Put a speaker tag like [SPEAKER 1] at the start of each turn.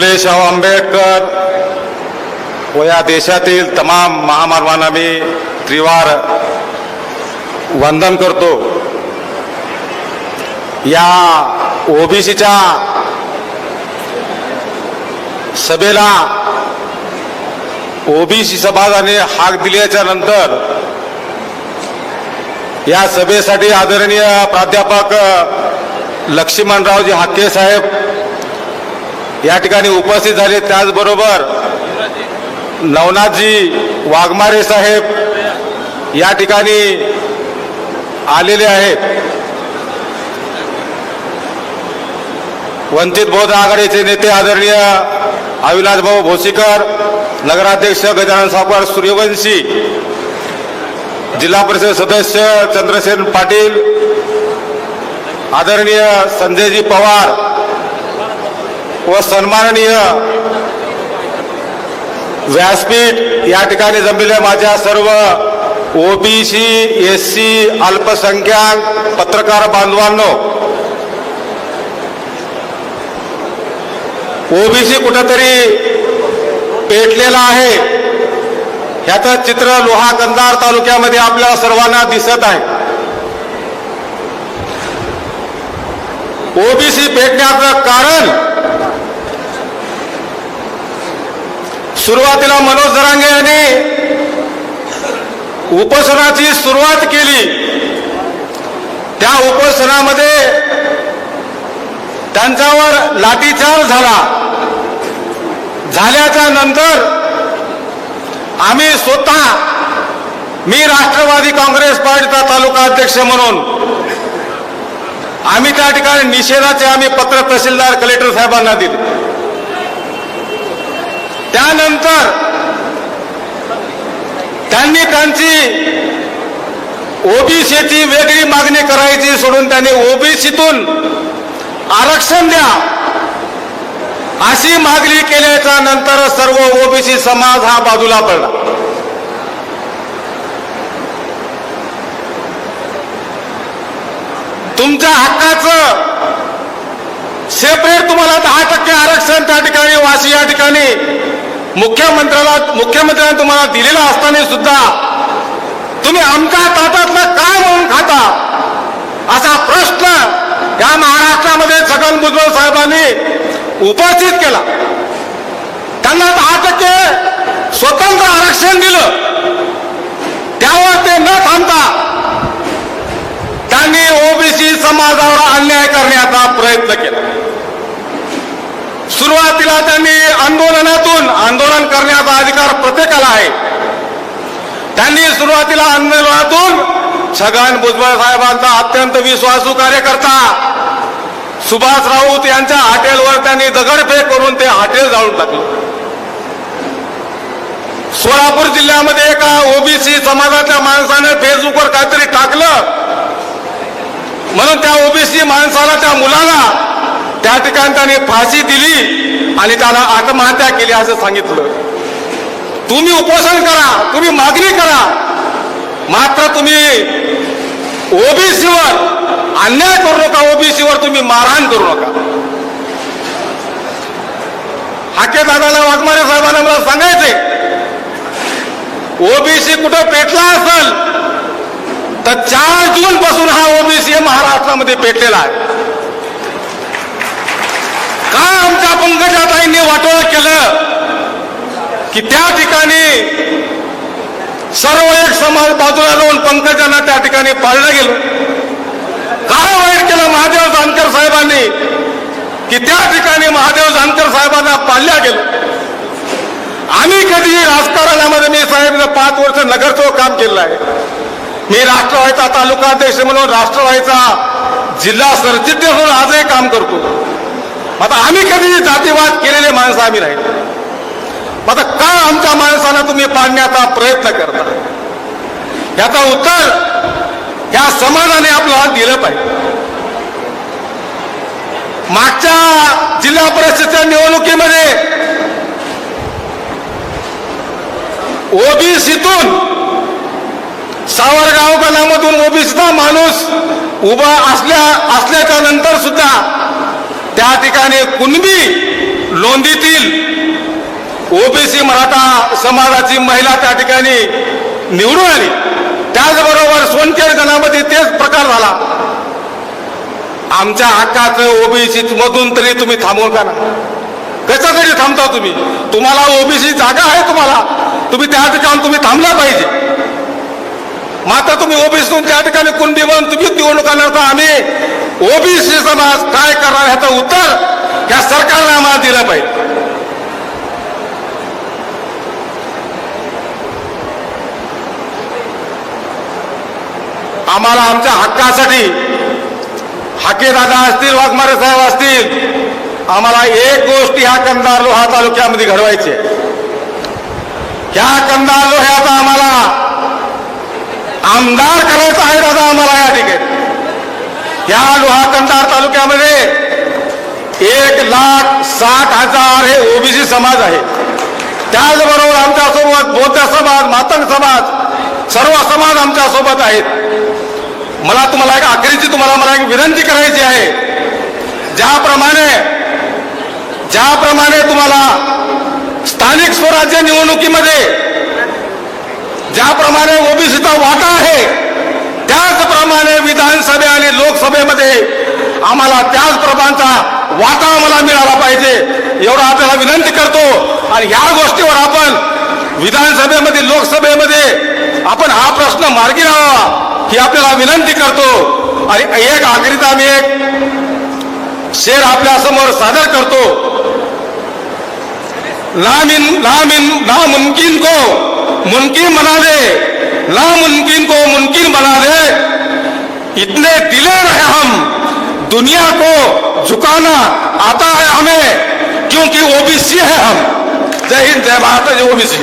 [SPEAKER 1] फुले आंबेडकर. व या देशातील तमाम महामानवांना मी त्रिवार वंदन करतो. या ओबीसीच्या सभेला ओबीसी समाजाने हाक दिल्याच्या नंतर या सभेसाठी आदरणीय प्राध्यापक लक्ष्मणरावजी हाके साहेब या ठिकाणी उपस्थित झाले. त्याचबरोबर नवनाथजी वाघमारे साहेब या ठिकाणी आलेले आहेत. वंचित बौद्ध आघाडीचे नेते आदरणीय अविनाशभाऊ भोसीकर नगराध्यक्ष गजानन सावकार सूर्यवंशी जिल्हा परिषद सदस्य चंद्रसेन पाटील आदरणीय संजयजी पवार व सन्माननीय व्यासपीठ या ठिकाणी जमलेल्या माझ्या सर्व ओबीसी एस सी अल्पसंख्याक पत्रकार बांधवांनो. ओबीसी कुठंतरी पेटलेला आहे. ह्याचं चित्र लोहा कंधार तालुक्यामध्ये आपल्या सर्वांना दिसत आहे. ओबीसी पेटण्याचं कारण सुरुवातीला मनोज दरांगे यांनी उपोषणाची सुरुवात केली. त्या उपोषणामध्ये त्यांच्यावर लाठीचार झाला. झाल्याच्यानंतर आम्ही स्वतः मी राष्ट्रवादी काँग्रेस पार्टीचा तालुका अध्यक्ष म्हणून आम्ही त्या ठिकाणी निषेधाचे आम्ही पत्र तहसीलदार कलेक्टर साहेबांना दिले. त्यानंतर त्यांनी त्यांची ओबीसीची वेगळी मागणी करायची सोडून त्यांनी ओबीसीतून आरक्षण द्या अशी मागणी केल्याच्यानंतर सर्व ओबीसी समाज हा बाजूला पडला. तुमच्या हक्काचं सेपरेट तुम्हाला दहा टक्के आरक्षण त्या ठिकाणी वाशी या ठिकाणी मुख्यमंत्र्याला मुख्यमंत्र्यांनी तुम्हाला दिलेला असताना सुद्धा तुम्ही आमच्या ताटातलं काय म्हणून खाता? असा प्रश्न या महाराष्ट्रामध्ये छगन भुजबळ साहेबांनी उपस्थित केला. त्यांना दहा टक्के स्वतंत्र आरक्षण दिलं. त्यावर ते न थांबता त्यांनी ओबीसी समाजावर अन्याय करण्याचा प्रयत्न केला. सुरुवातीला त्यांनी आंदोलन करण्याचा अधिकार प्रत्येकाला आहे त्यांनी सुरुवातीला आंदोलनातून छगन भुजबळ साहेबांचा अत्यंत विश्वासू कार्यकर्ता सुभाष राऊत यांच्या हॉटेलवर त्यांनी दगडफेक करून ते हॉटेल जाळून टाकलं. सोलापूर जिल्ह्यामध्ये एका ओबीसी समाजाच्या माणसाने फेसबुकवर काहीतरी टाकलं. म्हणून त्या ओबीसी माणसाला त्या मुलाला त्या ठिकाणी त्याने फाशी दिली आणि त्याला आत्महत्या केली असं सांगितलं. तुम्ही उपोषण करा तुम्ही मागणी करा. मात्र तुम्ही ओबीसीवर अन्याय करू नका ओबीसीवर तुम्ही मारहाण करू नका. हाके दादाला वाघमारे साहेबांना मला सांगायचे ओबीसी कुठं पेटला असेल तर चार जून पासून हा ओबीसी महाराष्ट्रामध्ये पेटलेला आहे. का आमच्या पंकजाताईंनी वाटोळ केलं? की त्या ठिकाणी सर्व एक समाज बाजूला लावून पंकजांना त्या ठिकाणी पाळलं गेलं. काय वाईट केलं महादेव जानकर साहेबांनी की त्या ठिकाणी महादेव जानकर साहेबांना पाळल्या गेलं. आम्ही कधीही राजकारणामध्ये मी साहेब पाच वर्ष नगरचं काम केलं आहे. मी राष्ट्रवादीचा तालुका अध्यक्ष म्हणून राष्ट्रवादीचा जिल्हा सरचिटणीस म्हणून आजही काम करतो. आता आम्ही कधीही जातीवाद केलेले माणसं आम्ही आता का आमच्या माणसाला तुम्ही पाडण्याचा प्रयत्न करता? याचा उत्तर या समाजाने आपल्याला दिलं पाहिजे. मागच्या जिल्हा परिषदेच्या निवडणुकीमध्ये ओबीसीतून सावरगाव गणामधून ओबीसीचा माणूस उभा असल्या असल्याच्या नंतर सुद्धा त्या ठिकाणी कुणबी लोंदीतील ओबीसी मराठा समाजाची महिला त्या ठिकाणी निवडून आली. त्याचबरोबर सोनखेड गणामध्ये तेच प्रकार झाला. आमच्या हक्काचं ओबीसी मधून तरी तुम्ही थांबवून का ना कशासाठी थांबता तुम्ही? तुम्हाला ओबीसी जागा आहे तुम्हाला. तुम्ही त्या ठिकाणी तुम्ही थांबला पाहिजे. मात्र तुम्ही ओबीसीतून त्या ठिकाणी कुंडी बनून तुम्ही निवडणुका लढता. आम्ही ओबीसी समाज काय करणार ह्याचं उत्तर या सरकारने आम्हाला दिलं पाहिजे. आम्हाला आमच्या हक्कासाठी हाके दादा असतील वाघमारे साहेब असतील आम्हाला एक गोष्ट ह्या कंधार लोहा तालुक्यामध्ये घडवायची ह्या कंधार लोह्याचा आम्हाला आमदार करायचा आहे दादा आम्हाला या ठिकाणी. ह्या लोहा कंधार तालुक्यामध्ये एक लाख साठ हजार हे ओबीसी समाज आहे. त्याचबरोबर आमच्यासोबत बौद्ध समाज मातंग समाज सर्व समाज आमच्यासोबत आहेत. मला तुम्हाला एक अखेरीची तुम्हाला मला एक विनंती करायची आहे. ज्याप्रमाणे ज्याप्रमाणे तुम्हाला स्थानिक स्वराज्य निवडणुकीमध्ये ज्याप्रमाणे ओबीसीचा वाटा आहे त्याचप्रमाणे विधानसभे आणि लोकसभेमध्ये आम्हाला त्याच प्रमाणचा वाटा आम्हाला मिळाला पाहिजे एवढं आपल्याला विनंती करतो. आणि या गोष्टीवर आपण विधानसभेमध्ये लोकसभेमध्ये आपण हा प्रश्न मार्गी लावा ही आपल्याला विनंती करतो. आणि एक आखरीत आम्ही एक शेर आपल्यासमोर सादर करतो. लामिन लामिन नामुमकिन को मुमकिन बना दे. ला मुमकिन को मुमकिन बना दे. इतने दिलेर है हम. दुनिया को झुकाना आता है हमें क्योंकि ओबीसी है हम. जय हिंद जय भारत जय ओबीसी।